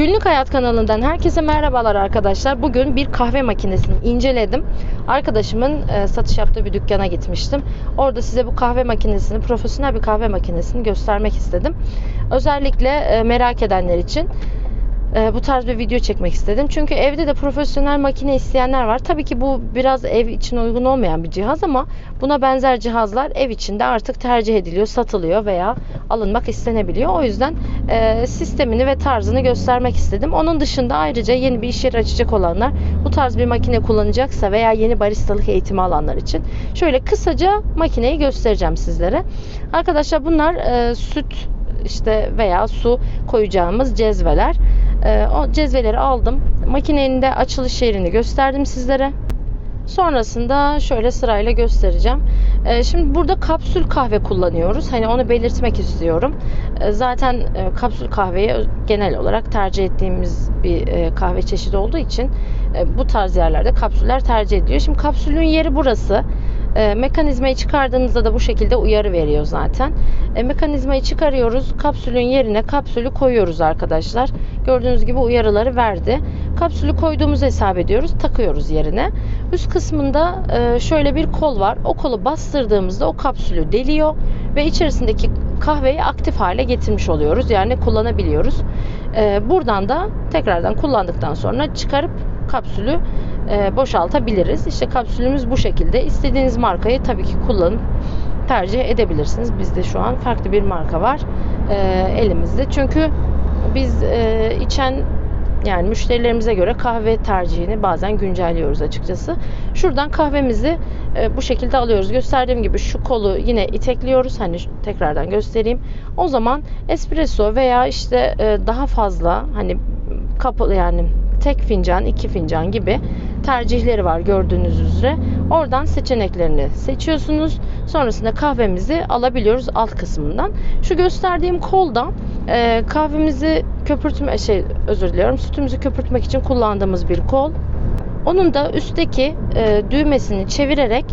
Günlük Hayat kanalından herkese merhabalar arkadaşlar. Bugün bir kahve makinesini inceledim. Arkadaşımın e, satış yaptığı bir dükkana gitmiştim. Orada size bu kahve makinesini, profesyonel bir kahve makinesini göstermek istedim. Özellikle e, merak edenler için e, bu tarz bir video çekmek istedim. Çünkü evde de profesyonel makine isteyenler var. Tabii ki bu biraz ev için uygun olmayan bir cihaz ama buna benzer cihazlar ev içinde artık tercih ediliyor, satılıyor veya alınmak istenebiliyor. O yüzden e, sistemini ve tarzını göstermek istedim. Onun dışında ayrıca yeni bir iş yeri açacak olanlar, bu tarz bir makine kullanacaksa veya yeni baristalık eğitimi alanlar için şöyle kısaca makineyi göstereceğim sizlere. Arkadaşlar bunlar e, süt işte veya su koyacağımız cezveler. Ee, o cezveleri aldım. Makinenin de açılış yerini gösterdim sizlere. Sonrasında şöyle sırayla göstereceğim. Ee, şimdi burada kapsül kahve kullanıyoruz. Hani onu belirtmek istiyorum. Ee, zaten e, kapsül kahveyi genel olarak tercih ettiğimiz bir e, kahve çeşidi olduğu için e, bu tarz yerlerde kapsüller tercih ediliyor. Şimdi kapsülün yeri burası. E, mekanizmayı çıkardığınızda da bu şekilde uyarı veriyor zaten. E, mekanizmayı çıkarıyoruz. Kapsülün yerine kapsülü koyuyoruz arkadaşlar. Gördüğünüz gibi uyarıları verdi. Kapsülü koyduğumuzu hesap ediyoruz. Takıyoruz yerine. Üst kısmında e, şöyle bir kol var. O kolu bastırdığımızda o kapsülü deliyor ve içerisindeki kahveyi aktif hale getirmiş oluyoruz. Yani kullanabiliyoruz. E, buradan da tekrardan kullandıktan sonra çıkarıp kapsülü e, boşaltabiliriz. İşte kapsülümüz bu şekilde. İstediğiniz markayı tabii ki kullanıp tercih edebilirsiniz. Bizde şu an farklı bir marka var e, elimizde. Çünkü biz e, içen yani müşterilerimize göre kahve tercihini bazen güncelliyoruz açıkçası. Şuradan kahvemizi e, bu şekilde alıyoruz. Gösterdiğim gibi şu kolu yine itekliyoruz. Hani tekrardan göstereyim. O zaman espresso veya işte e, daha fazla hani kapı yani tek fincan, iki fincan gibi tercihleri var gördüğünüz üzere. Oradan seçeneklerini seçiyorsunuz. Sonrasında kahvemizi alabiliyoruz alt kısmından. Şu gösterdiğim kolda e, kahvemizi köpürtme şey özür diliyorum sütümüzü köpürtmek için kullandığımız bir kol. Onun da üstteki e, düğmesini çevirerek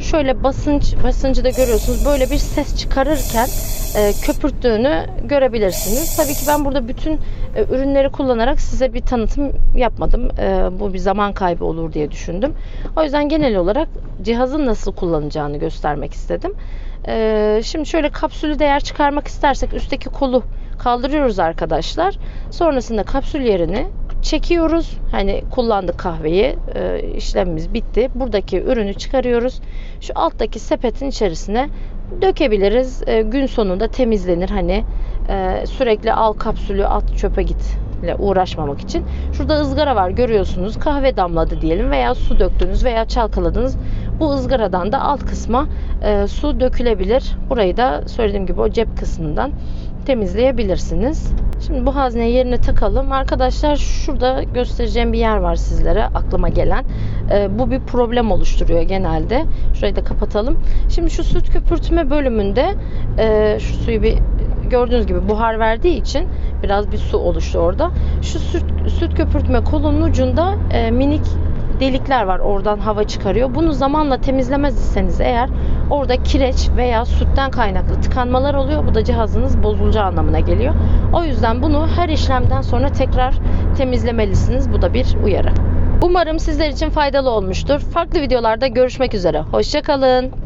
şöyle basınç basıncı da görüyorsunuz böyle bir ses çıkarırken e, köpürttüğünü görebilirsiniz. Tabii ki ben burada bütün e, ürünleri kullanarak size bir tanıtım yapmadım. E, bu bir zaman kaybı olur diye düşündüm. O yüzden genel olarak cihazın nasıl kullanacağını göstermek istedim. E, şimdi şöyle kapsülü değer çıkarmak istersek üstteki kolu kaldırıyoruz arkadaşlar. Sonrasında kapsül yerini çekiyoruz. Hani kullandık kahveyi. E, işlemimiz bitti. Buradaki ürünü çıkarıyoruz. Şu alttaki sepetin içerisine dökebiliriz. E, gün sonunda temizlenir. Hani e, sürekli al kapsülü at çöpe git ile uğraşmamak için. Şurada ızgara var görüyorsunuz. Kahve damladı diyelim veya su döktünüz veya çalkaladınız. Bu ızgaradan da alt kısma e, su dökülebilir. Burayı da söylediğim gibi o cep kısmından temizleyebilirsiniz. Şimdi bu hazneyi yerine takalım. Arkadaşlar şurada göstereceğim bir yer var sizlere aklıma gelen. E, bu bir problem oluşturuyor genelde. Şurayı da kapatalım. Şimdi şu süt köpürtme bölümünde e, şu suyu bir gördüğünüz gibi buhar verdiği için biraz bir su oluştu orada. Şu süt, süt köpürtme kolunun ucunda e, minik delikler var. Oradan hava çıkarıyor. Bunu zamanla temizlemezseniz eğer orada kireç veya sütten kaynaklı tıkanmalar oluyor. Bu da cihazınız bozulacağı anlamına geliyor. O yüzden bunu her işlemden sonra tekrar temizlemelisiniz. Bu da bir uyarı. Umarım sizler için faydalı olmuştur. Farklı videolarda görüşmek üzere. Hoşçakalın.